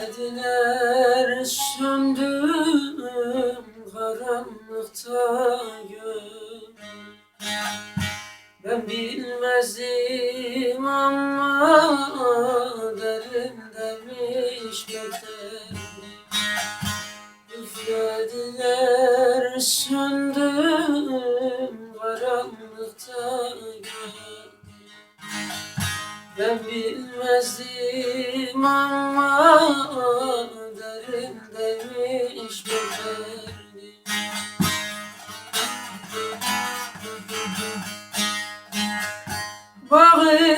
Üflediler söndüm karanlıkta gönlüm Ben bilmezdim ama derindeymiş beter. Üflediler söndüm karanlıkta gönlüm ben bilmezdim ama derindeymiş bu derdi.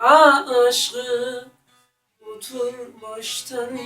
aşkı Otur baştan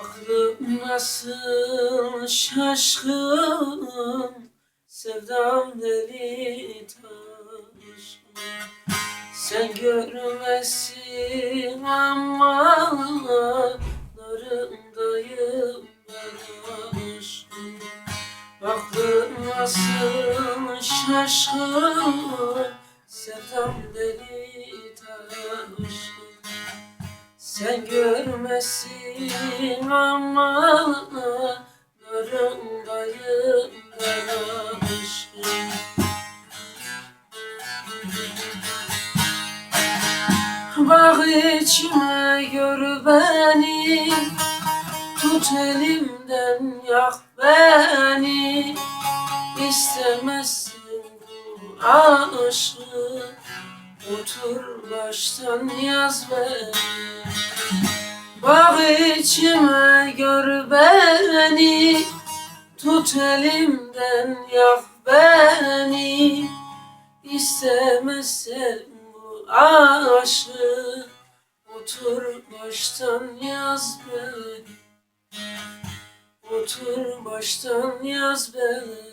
Aklım nasıl şaşkın Sevdam deli taşkın. Sen görmezsin ama Narındayım ben aşkın. Aklım nasıl şaşkın Sevdam deli taşkın sen görmesin ama narındayım ben aşkım Bak içime gör beni Tut elimden yak beni. İstemezsin aşkı Otur baştan yaz beni Bağ içime gör beni. Tut elimden yak beni. İstemezsen bu aşkı Otur baştan yaz beni Otur baştan yaz beni